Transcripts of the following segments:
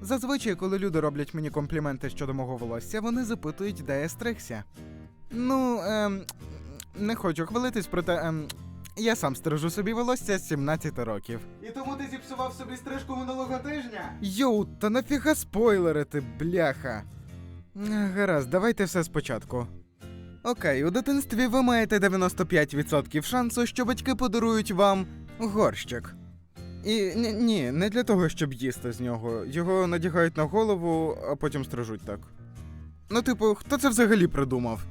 Зазвичай, коли люди роблять мені компліменти щодо мого волосся, вони запитують, де я стригся. Ну, ем, не хочу хвалитись, проте ем, я сам стрижу собі волосся з 17 років. І тому ти зіпсував собі стрижку минулого тижня? Йоу, та нафіга спойлерити, бляха. Гаразд, давайте все спочатку. Окей, у дитинстві ви маєте 95% шансу, що батьки подарують вам горщик. І ні, ні, не для того, щоб їсти з нього. Його надягають на голову, а потім стрижуть так. Ну, типу, хто це взагалі придумав?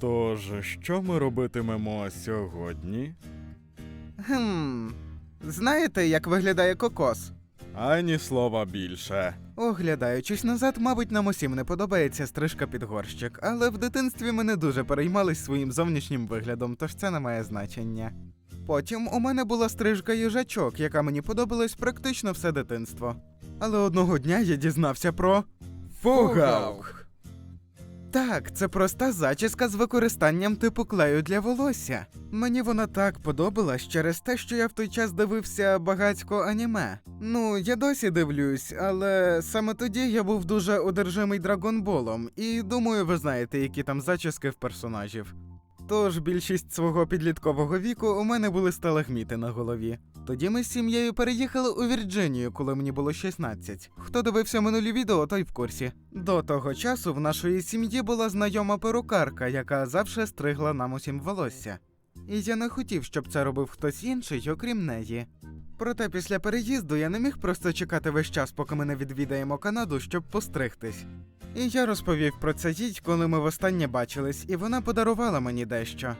Тож, що ми робитимемо сьогодні? Хм. Знаєте, як виглядає кокос? Ані слова більше. Оглядаючись назад, мабуть, нам усім не подобається стрижка під горщик, але в дитинстві ми не дуже переймались своїм зовнішнім виглядом, тож це не має значення. Потім у мене була стрижка їжачок, яка мені подобалась практично все дитинство. Але одного дня я дізнався про фогаук. Так, це проста зачіска з використанням типу клею для волосся. Мені вона так подобалась через те, що я в той час дивився багатько аніме. Ну, я досі дивлюсь, але саме тоді я був дуже одержимий драгонболом, і думаю, ви знаєте, які там зачіски в персонажів. Тож більшість свого підліткового віку у мене були сталагміти на голові. Тоді ми з сім'єю переїхали у Вірджинію, коли мені було 16. Хто дивився минулі відео, той в курсі. До того часу в нашої сім'ї була знайома перукарка, яка завжди стригла нам усім волосся. І я не хотів, щоб це робив хтось інший, окрім неї. Проте після переїзду я не міг просто чекати весь час, поки ми не відвідаємо Канаду, щоб постригтись. І я розповів про це їй, коли ми востаннє бачились, і вона подарувала мені дещо.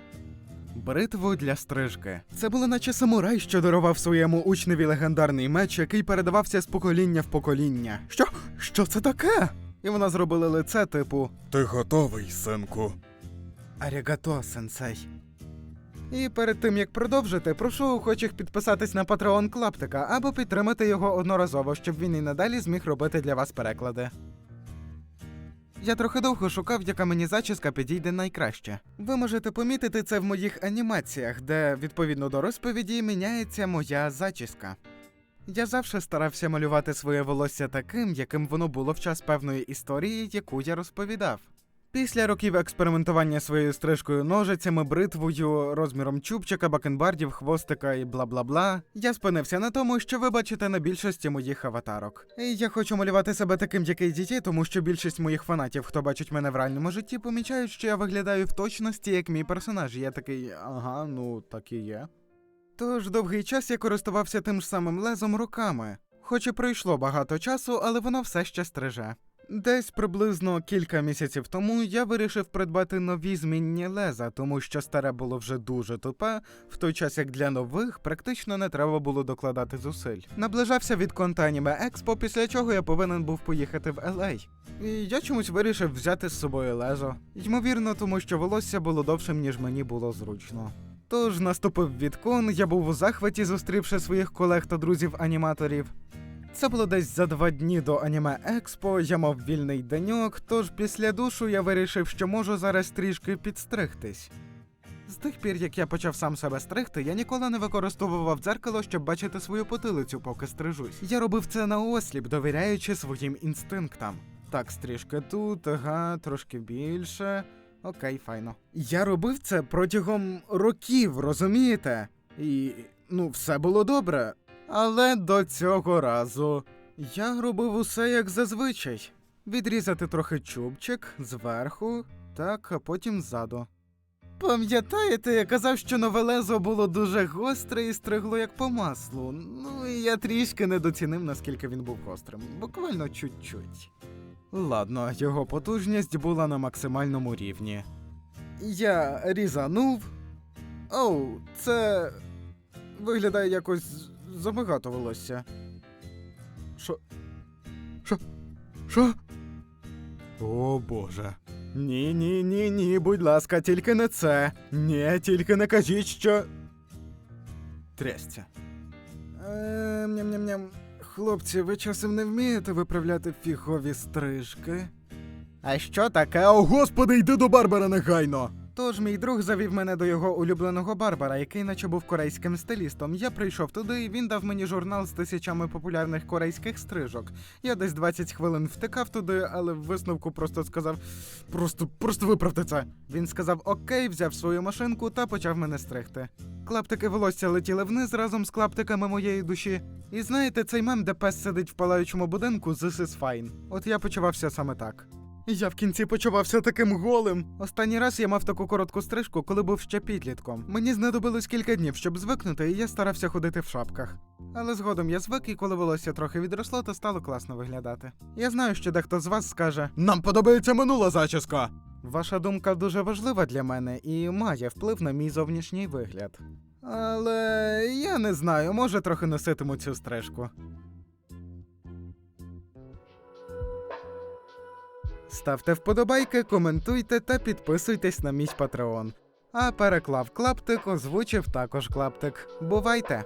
Бритву для стрижки. Це було наче самурай, що дарував своєму учневі легендарний меч, який передавався з покоління в покоління. Що? Що це таке? І вона зробила лице, типу Ти готовий, синку? Арігато, сенсей. І перед тим як продовжити, прошу охочих підписатись на Patreon Клаптика або підтримати його одноразово, щоб він і надалі зміг робити для вас переклади. Я трохи довго шукав, яка мені зачіска підійде найкраще. Ви можете помітити це в моїх анімаціях, де відповідно до розповіді міняється моя зачіска. Я завжди старався малювати своє волосся таким, яким воно було в час певної історії, яку я розповідав. Після років експериментування своєю стрижкою ножицями, бритвою, розміром чубчика, бакенбардів, хвостика і бла бла бла, я спинився на тому, що ви бачите на більшості моїх аватарок. І я хочу малювати себе таким, як і дітей, тому що більшість моїх фанатів, хто бачить мене в реальному житті, помічають, що я виглядаю в точності як мій персонаж. Я такий, ага, ну так і є. Тож довгий час я користувався тим ж самим лезом руками. Хоч і пройшло багато часу, але воно все ще стриже. Десь приблизно кілька місяців тому я вирішив придбати нові змінні леза, тому що старе було вже дуже тупе, в той час як для нових практично не треба було докладати зусиль. Наближався від Аніме Експо, після чого я повинен був поїхати в LA. І я чомусь вирішив взяти з собою лезо. Ймовірно, тому що волосся було довшим, ніж мені було зручно. Тож наступив відкон, я був у захваті, зустрівши своїх колег та друзів-аніматорів. Це було десь за два дні до аніме Експо, я мав вільний деньок, тож після душу я вирішив, що можу зараз трішки підстригтись. З тих пір, як я почав сам себе стригти, я ніколи не використовував дзеркало, щоб бачити свою потилицю, поки стрижусь. Я робив це на осліп, довіряючи своїм інстинктам. Так, стрижки тут, ага, трошки більше. Окей, файно. Я робив це протягом років, розумієте? І ну, все було добре. Але до цього разу я робив усе як зазвичай: відрізати трохи чубчик зверху, так, а потім ззаду. Пам'ятаєте, я казав, що нове лезо було дуже гостре і стригло як по маслу. Ну і я трішки недоцінив, наскільки він був гострим. Буквально чуть-чуть. Ладно, його потужність була на максимальному рівні. Я різанув. Оу, це виглядає якось забагато волосся. Що? Що? Що? О боже. Ні, ні, ні, ні, будь ласка, тільки не це. Ні, тільки не кажіть, що. Трясця. Ем, ням-ням-ням. Хлопці, ви часом не вмієте виправляти фігові стрижки? А що таке? О, господи, йди до Барбара негайно! Тож мій друг завів мене до його улюбленого барбара, який наче був корейським стилістом. Я прийшов туди, і він дав мені журнал з тисячами популярних корейських стрижок. Я десь 20 хвилин втикав туди, але в висновку просто сказав: просто, просто виправте це. Він сказав окей, взяв свою машинку та почав мене стригти. Клаптики волосся летіли вниз разом з клаптиками моєї душі. І знаєте, цей мем, де пес сидить в палаючому будинку, this is fine. От я почувався саме так. Я в кінці почувався таким голим. Останній раз я мав таку коротку стрижку, коли був ще підлітком. Мені знадобилось кілька днів, щоб звикнути, і я старався ходити в шапках. Але згодом я звик, і коли волосся трохи відросло, то стало класно виглядати. Я знаю, що дехто з вас скаже: Нам подобається минула зачіска. Ваша думка дуже важлива для мене і має вплив на мій зовнішній вигляд. Але я не знаю, може трохи носитиму цю стрижку. Ставте вподобайки, коментуйте та підписуйтесь на мій патреон. А переклав клаптик, озвучив також клаптик. Бувайте!